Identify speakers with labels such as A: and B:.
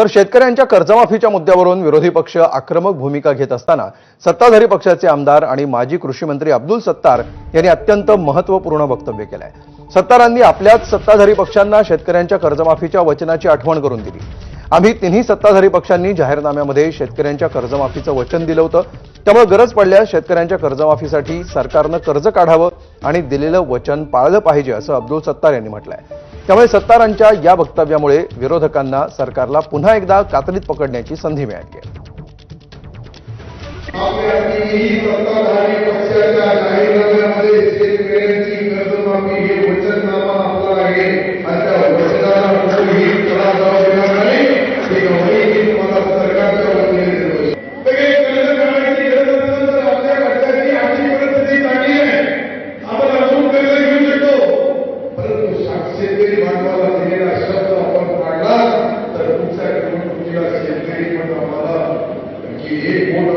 A: तर शेतकऱ्यांच्या कर्जमाफीच्या मुद्द्यावरून विरोधी पक्ष आक्रमक भूमिका घेत असताना सत्ताधारी पक्षाचे आमदार आणि माजी कृषी मंत्री अब्दुल सत्तार यांनी अत्यंत महत्त्वपूर्ण वक्तव्य केलं आहे सत्तारांनी आपल्याच सत्ताधारी पक्षांना शेतकऱ्यांच्या कर्जमाफीच्या वचनाची आठवण करून दिली. आम्ही तिन्ही सत्ताधारी पक्षांनी जाहीरनाम्यामध्ये शेतकऱ्यांच्या कर्जमाफीचं वचन दिलं होतं. त्यामुळे गरज पडल्यास शेतकऱ्यांच्या कर्जमाफीसाठी सरकारनं कर्ज काढावं आणि दिलेलं वचन पाळलं पाहिजे असं अब्दुल सत्तार यांनी म्हटलंय. त्यामुळे सत्तारांच्या या वक्तव्यामुळे विरोधकांना सरकारला पुन्हा एकदा कातडीत पकडण्याची संधी मिळाली आहे.
B: शेतकरी बांधवाला दिलेला शब्द आपण पाडला तर तुमच्या निवडणुकीला शेतकरी पण आम्हाला म्हणजे एक मोठा